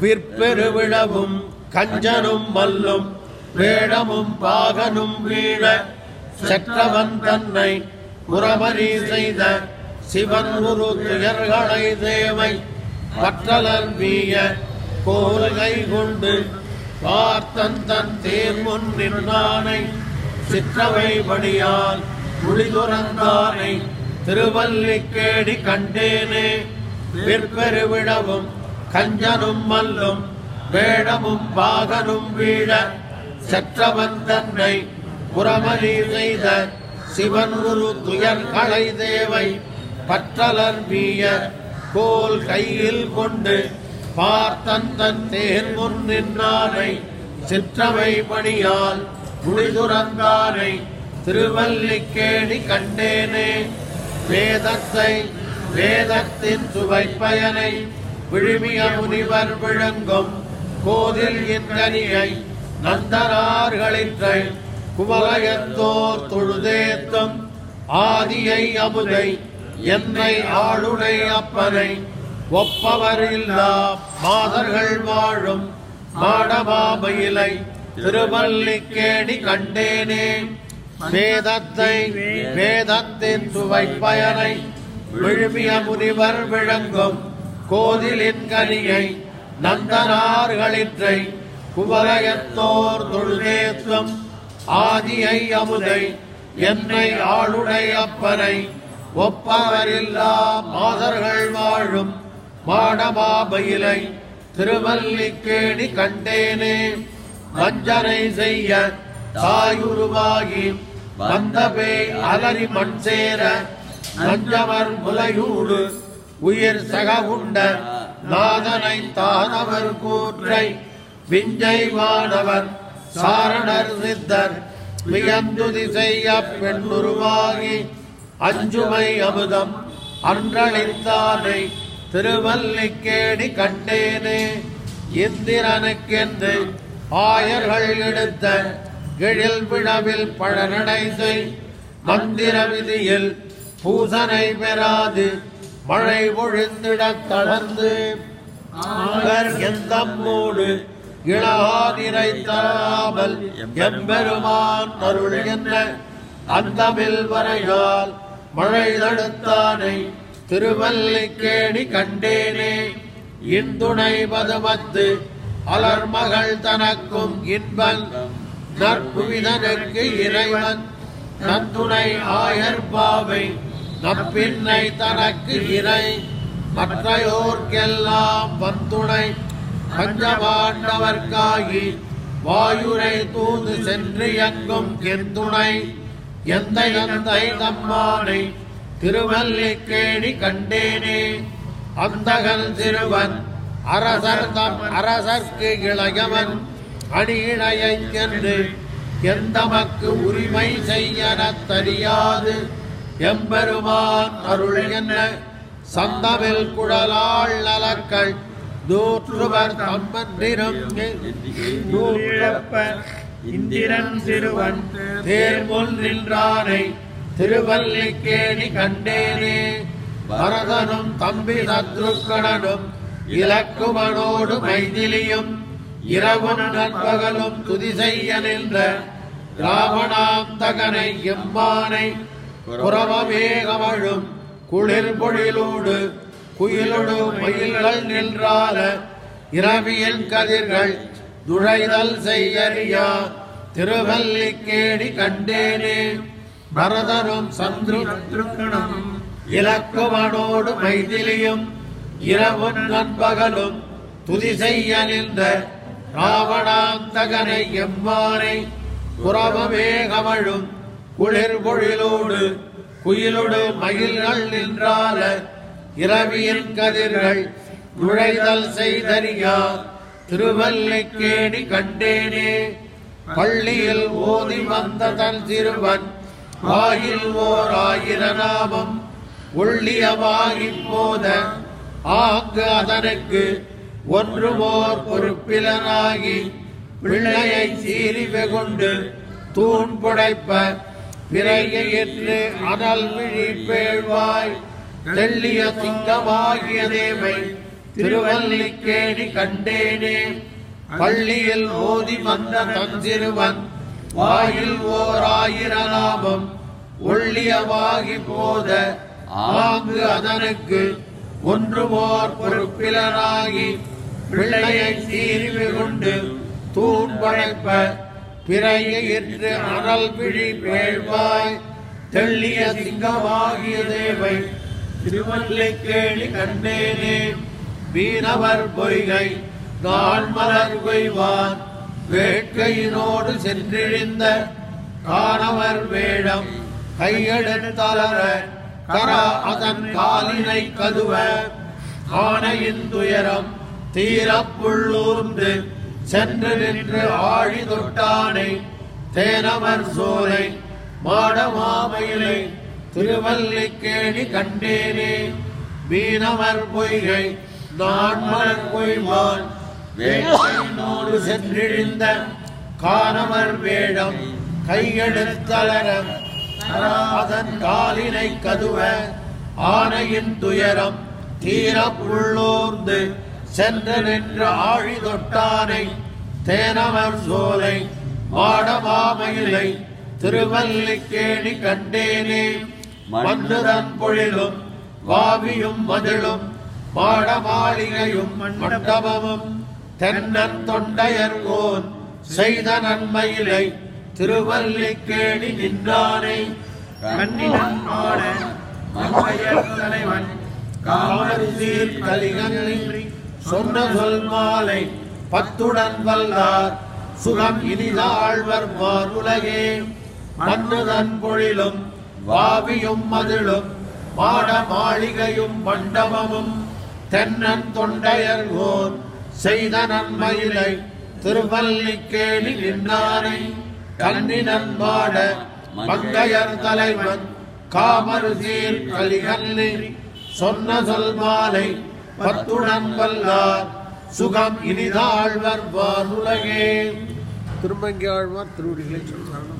விற்பெருவிழவும் கஞ்சனும் மல்லும் வேடமும் பாகனும் வீழ செற்றவன் தன்னை உறவரி செய்த சிவன் உரு துயர்களை தேவை பற்றலர் வீய கோல்கை கொண்டு பார்த்தன் தன் தேர் முன் நின்றானை சிற்றவை படியால் குளிதுறந்தானை திருவல்லிக்கேடி கண்டேனே விற்பெருவிழவும் கஞ்சனும் மல்லும் வேடமும் பாகனும் வீழ செற்றவன் தன்னை புறமணி செய்த சிவன் குரு துயர் கலை தேவை பற்றலர் மீய கோல் கையில் கொண்டு பார்த்தன் தன் தேர் முன் நின்றானை சிற்றவை பணியால் முடிதுறந்தானை திருவல்லிக்கேணி கண்டேனே வேதத்தை வேதத்தின் சுவை பயனை விழுமிய முனிவர் விளங்கும் கோதில் இன்கனியை நந்தனார்களிற்றை குமலையத்தோர் தொழுதேத்தும் ஆதியை அமுதை என்னை ஆளுடை அப்பனை ஒப்பவர் இல்லா மாதர்கள் வாழும் மாடமாமயிலை திருவல்லிக்கேணி கண்டேனே. வேதத்தை வேதத்தின் சுவை பயனை விழுமிய முனிவர் விளங்கும் கோதிலின் கனியை நந்தனார்களிற்றை குவரையத்தோர் தொழுதேத்தும் ஆதியை அமுதை என்னை ஆளுடை அப்பனை ஒப்பவரில்லா மாதர்கள் வாழும் மாடமாபயிலை திருவல்லிக்கேணி கண்டேனே. வஞ்சனை செய்ய தாயுருவாகி வந்த பேய் அலறி மண் சேர நஞ்சவர் முலையூடு உயிர் சகவுண்ட நாதனை தானவர் கூற்றை. விஞ்சை சாரணர் சித்தர். வியந்துதி செய்ய பெண்ணுருவாகி அஞ்சுமை அமுதம் அன்றளித்தானை. திருவல்லிக்கேடி கண்டேனே. இந்திரனுக்கென்று ஆயர்கள் எடுத்த கிழில் விழவில் பழநடை மந்திர விதியில் பூசனை பெறாது. மழை பொழிந்திடத் தளர்ந்து ஆகர் எந்தம்மோடு இளகாதிரை தராமல் எம்பெருமான் அருள் என்ன அந்தமில் வரையால் மழை தடுத்தானை திருவல்லிக்கேணி கண்டேனே. இந்துணை பதுமத்து அலர்மகள் தனக்கும் இன்பன் நற்புவிதனுக்கு இறைவன் நந்துணை ஆயர் பாவை நப்பின்னை தனக்கு இறை மற்றையோர்க்கெல்லாம் வந்துணை பஞ்சபாண்டவர்க்காகி வாயுரை தூது சென்று எங்கும் எந்துணை. எந்த எந்தை தம்மானை திருவல்லிக்கேணி கண்டேனே. அந்தகன் சிறுவன் அரசர் தம் அரசர்க்கு இளையவன் அணியினையைக் எந்தமக்கு உரிமை செய்யனத் தெரியாது. எம்பெருமான் அருள் என்ன? சந்தமில் குழலாள் நலக்கள் தூற்றுவர் தம்மன்றிரும் இந்திரப்பன் இந்திரன் சிறுவன் தேர்முல் நின்றானை திருவல்லிக்கேணி கண்டேனே. பரதனும் தம்பி சத்ருக்கணனும் இலக்குமனோடு மைதிலியும் இரவும் நண்பகலும் துதி செய்ய நின்ற ராவணாந்தகனை எம்மானை புறவமேகமழும் குளிர் பொழிலோடு குயிலோடு மயில்கள் நின்றால இரவியின் கதிர்கள் துழைதல் செய்யறியா? திருவல்லிக்கேடி கண்டேனே. பரதரும் சந்துரு இலக்குவனோடு மைதிலியும் இரவும் நண்பகலும் துதி செய்ய நின்ற ராவணாந்தகனை எம்மானை புறமேகமழும் குளிர் பொழிலோடு குயிலோடு மகிழ்கள் நின்றால இரவியின் கதிர்கள் நுழைதல் செய்தறியா திருவல்லிக்கேணி கண்டேனே. பள்ளியில் ஓதி வந்த தன் சிறுவன் வாயில் ஓர் ஆயிர நாமம் போத ஆங்கு அதனுக்கு ஒன்று ஓர் பொறுப்பிலனாகி பிள்ளையை சீறி வெகுண்டு தூண் புடைப்ப பிறையிற்று அனல் விழி பேழ்வாய். தெள்ளிய சிங்கமாகிய தேவை திருவல்லிக்கேணி கண்டேனே. பள்ளியில் ஓதி வந்த தஞ்சிறுவன் வாயில் ஓர் ஆயிர லாபம் ஒள்ளியவாகி போத ஆங்கு அதனுக்கு ஒன்றுமோர் பொறுப்பிலனாகி பிள்ளையை தீர்வு கொண்டு தூண் படைப்ப பிறையிற்று அனல் பிழி பேழ்வாய் தெள்ளிய சிங்கமாகிய தேவை. திருமல்லை கேளி கண்டேனே மீனவர் பொய்கை நான் மலர் கொய்வான் வேட்கையினோடு சென்றிழிந்த காணவர் வேடம் கையெழுத்தலர கரா அதன் காலினை கதுவ. ஆணையின் துயரம் தீரப்புள்ளூர்ந்து சென்று நின்று ஆழி தொட்டானை தேனவர் சோலை மாடமாமையிலே திருவல்லிக்கேணி கண்டேனே. மீனவர் பொய்கை நான் மலர் கொய்வான் வேட்கையினோடு சென்றிழிந்த காணவர் வேடம் கையெழுத்தலரம் அதன் காலினை கதுவ ஆனையின் துயரம் தீரப்புள்ளோர்ந்து சென்று நின்று ஆழி தொட்டானை தேனவர் சோலை மாடமாமையிலை திருவல்லிக்கேணி கண்டேனே. மன்னுதன் பொழிலும் வாவியும் மதிலும் மாடமாளிகையும் மண்டபமும் தென்னன் தொண்டையர்கோன் செய்த நன்மையிலை திருவல்லிக்கேணி நின்றானை கண்ணினன் ஆட மங்கையர் தலைவன் காமருசீர் சொன்ன சொல் மாலை பத்துடன் வல்லார் சுகம் இனிதாழ்வர் மாறுலகே மன்னுதன் பொழிலும் வாவியும் மதிலும் மாட மாளிகையும் மண்டபமும் தென்னன் தொண்டையர் ஓர் செய்த நன்மயிலை திருவல்லிக்கேணி நின்றானை கண்ணினன் மாட மங்கையர் தலைவன் காமருசீர் கலிகல்லி சொன்ன சொல் மாலை பத்துடன் வல்லார். சுகம் இனிதாழ்வர் வானுலகே திருமங்கி ஆழ்வார் திருவடிகளை சொல்றாங்க